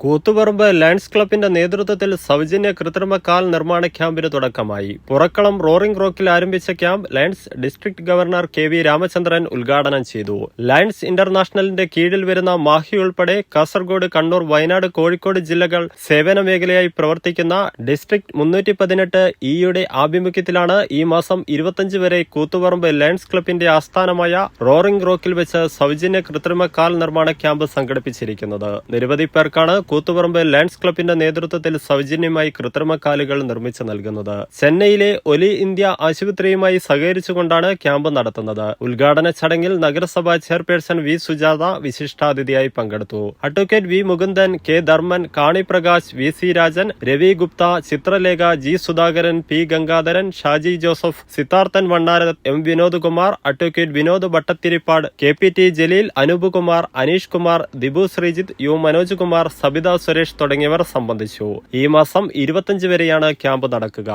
Koothuparamba lions ക്ലബിന്റെ നേതൃത്വത്തിൽ സൗജന്യ കൃത്രിമ കാൽ നിർമ്മാണ ക്യാമ്പിന് തുടക്കമായി. പുറക്കളം റോറിംഗ് റോക്കിൽ ആരംഭിച്ച camp Lions district governor K V Ramachandran ഉദ്ഘാടനം ചെയ്തു. ലയൺസ് ഇന്റർനാഷണലിന്റെ കീഴിൽ വരുന്ന മാഹി ഉൾപ്പെടെ കാസർഗോഡ് കണ്ണൂർ വയനാട് കോഴിക്കോട് ജില്ലകൾ സേവന മേഖലയായി പ്രവർത്തിക്കുന്ന ഡിസ്ട്രിക്ട് മുന്നൂറ്റി പതിനെട്ട് ഇയുടെ ആഭിമുഖ്യത്തിലാണ് ഈ മാസം ഇരുപത്തിയഞ്ച് വരെ കൂത്തുപറമ്പ് ലയൺസ് ക്ലബിന്റെ ആസ്ഥാനമായ റോറിംഗ് റോക്കിൽ വെച്ച് സൗജന്യ കൃത്രിമ കാൽ നിർമ്മാണ ക്യാമ്പ് സംഘടിപ്പിച്ചിരിക്കുന്നത്. നിരവധി പേർക്കാണ് കൂത്തുപറമ്പ് ലാൻഡ്സ് ക്ലബിന്റെ നേതൃത്വത്തിൽ സൗജന്യമായി കൃത്രിമ കാലുകൾ നിർമ്മിച്ചു നൽകുന്നത്. ചെന്നൈയിലെ ഒലി ഇന്ത്യ ആശുപത്രിയുമായി സഹകരിച്ചുകൊണ്ടാണ് ക്യാമ്പ് നടത്തുന്നത്. ഉദ്ഘാടന ചടങ്ങിൽ നഗരസഭാ ചെയർപേഴ്സൺ വി സുജാത വിശിഷ്ടാതിഥിയായി പങ്കെടുത്തു. Advocate V Mukundan K Dharman Kani Prakash V C Rajan Ravi Gupta Chithralekha G Sudhakaran P Gangadharan Shaji Joseph Siddharthan Vannarath M Vinod Kumar advocate Vinod Bhattathiripad K P T Jaleel Anoop Kumar Aneesh Kumar Dibu Sreejith U Manoj Kumar Sabitha Suresh തുടങ്ങിയവർ സംബന്ധിച്ചു. ഈ മാസം ഇരുപത്തിയഞ്ച് വരെയാണ് camp നടക്കുക.